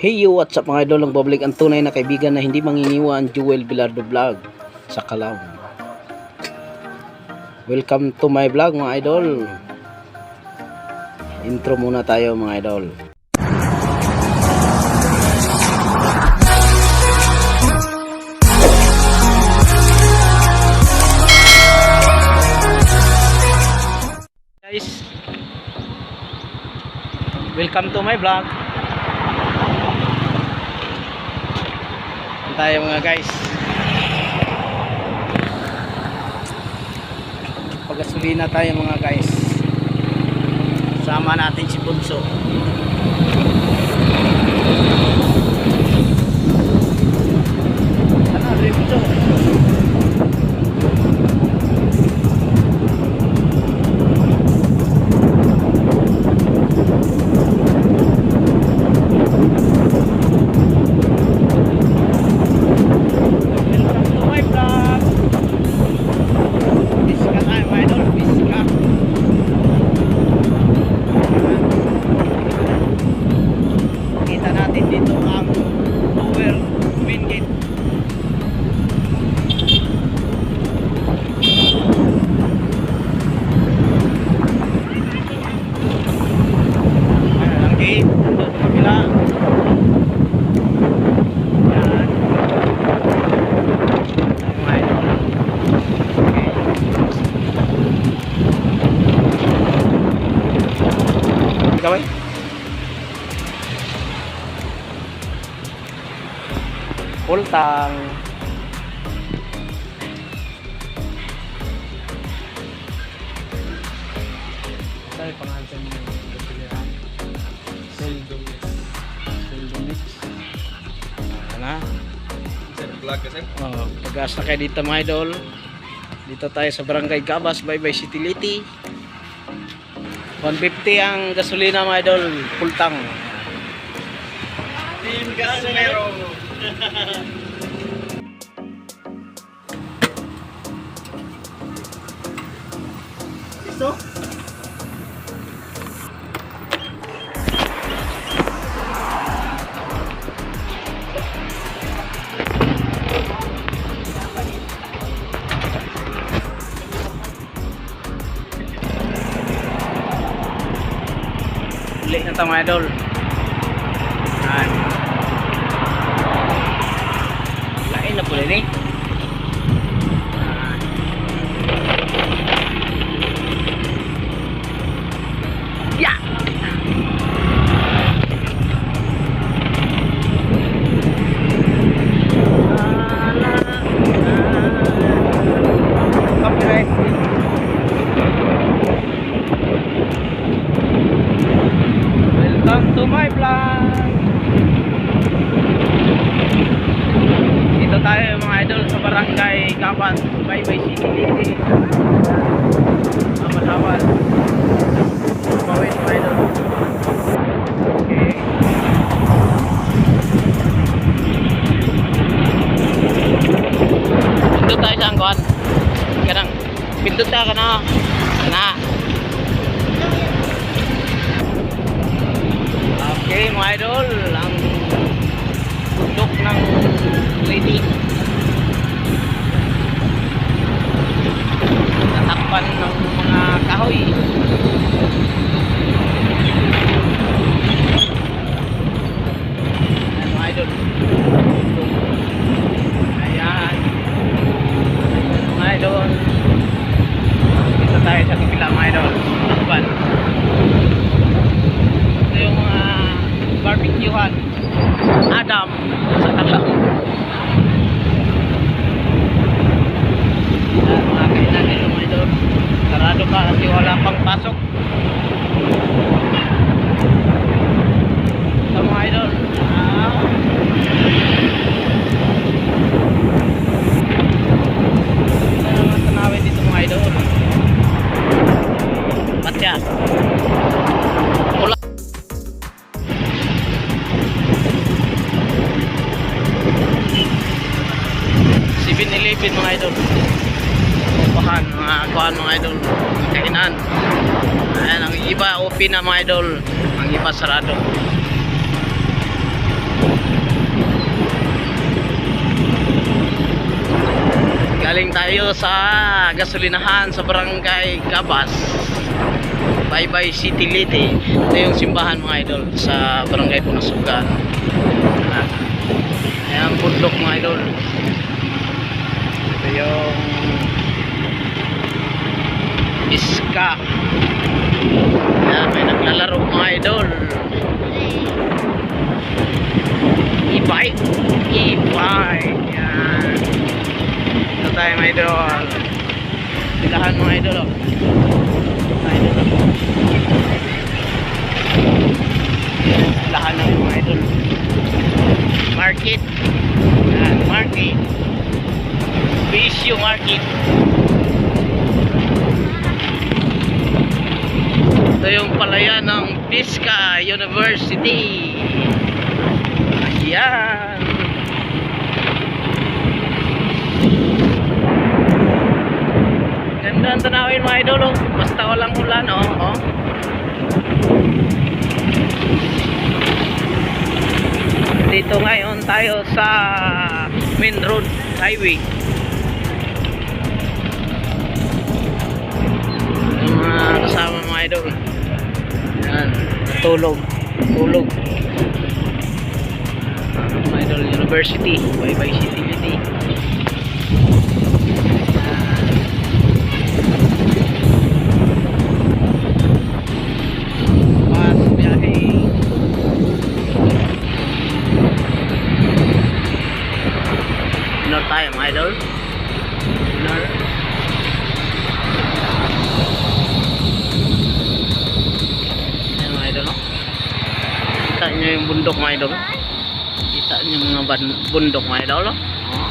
Hey yo, what's up mga idol? Ang public ang tunay na kaibigan na hindi manginiwan, Jewel Bilardo Vlog sa Calao. Welcome to my vlog mga idol. Intro muna tayo mga idol. Guys, welcome to my vlog. Tayo mga guys. Pagasolina tayo mga guys. Sama natin si Bunso. Ano, rin Bunso? Full tang. Tayo pangalan mo ng kapilihan. Seldo. Seldo mix. Ayan na. Vlog kasi. Oh, pag-gas na kayo dito mga idol. Dito tayo sa Barangay Gabas, Bye Bye City Liti. 150 ang gasolina mga idol, full tank. Team Gasmero. Gusto? Uli na ito mga idol. To my vlog. Dito tayo mga idol sa barangay Kapan, Baybay City. Amal-amal. Pawin mga idol. Okay. Pindot tayo sa angkot. Kanang pindot tayo ka na. Na. Idol, ang bundok ng lady. 7-Eleven mga idol. Upahan mga kuhan mga idol. Kainan. Ayan ang iba open na mga idol. Ang iba sarado. Galing tayo sa gasolinahan sa barangay Gabas Bye Bye City Lady ito yung simbahan mga idol sa barangay Punasugan ayan. Bundok mga idol. Yung Iska. Ayan, may naglalaro mga idol. E-bike. E-bike. Yan. Ito tayo mga idol. Pilahan mga idol. Oh. Oh. Pilahan na yung mga idol. Market. Yan, market. Bisyo market. Ito yung palayan ng Pisca University. Ayan. Ganda ang tanawin mga idol. oh. Basta walang ulan. Oh. Oh. Dito ngayon tayo sa main road highway. Idol. Yan. Tulog. Tulog. Mga idol university. Bye bye city city. Minor tayo mga idol. Bundok mga idol. Kita nyo mga bundok mga idol. Oh.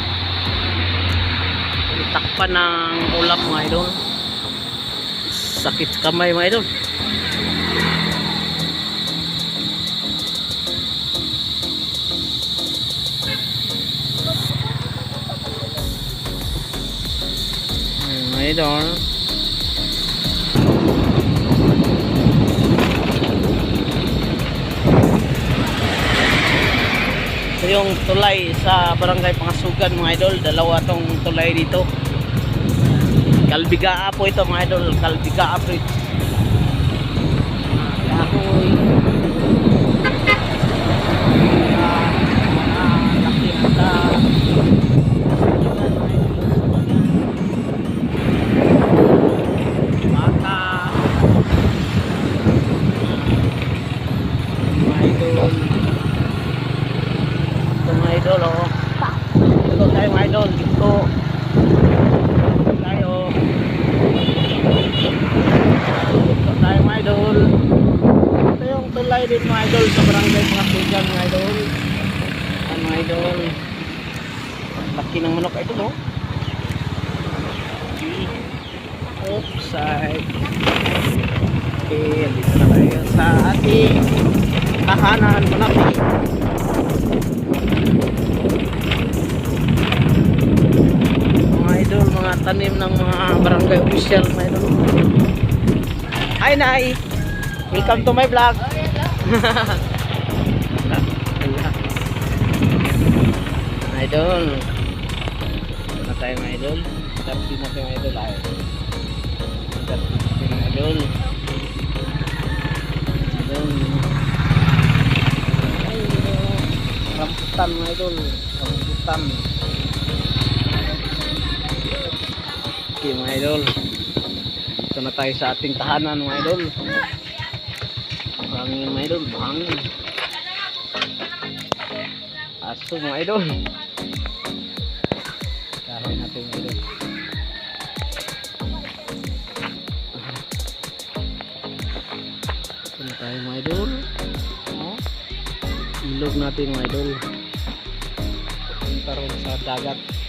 Takpan ng ulap mga idol. Sakit sa kamay mga idol. Ayan, mga idol. Yung tulay sa barangay Pangasugan mga idol. Dalawa tong tulay dito. Kalbigaa po ito mga idol. Kalbigaa po ito. Ah, Kahoy. Ah, mga laki na sa Baka. Mga idol. Mga idol, oh. Ito tayo mga idol. Dito. Ito tayo. Tayo mga idol. Ito yung tulay din mga idol sa barangay Pangasugan mga idol. Ayan mga idol. Laki ng manok ito, no? Offside. Okay, dito na tayo sa ating tahanan malaki. Mga tanim ng mga barangay official, mga idol. Hi, Nay! Welcome to my vlog! idol! Ito na tayo mga idol. Tapos na tayo mga idol. Ay. Tapos na tayo idol. Idol. Ay. Rambutan mga idol. Rambutan. Okay mga idol. Ito na tayo sa ating tahanan mga idol. Buhangin mga idol. Buhangin. Aso mga idol. Kahoy natin mga idol. Ito na tayo mga idol. Ilog natin mga idol. Ron sa dagat.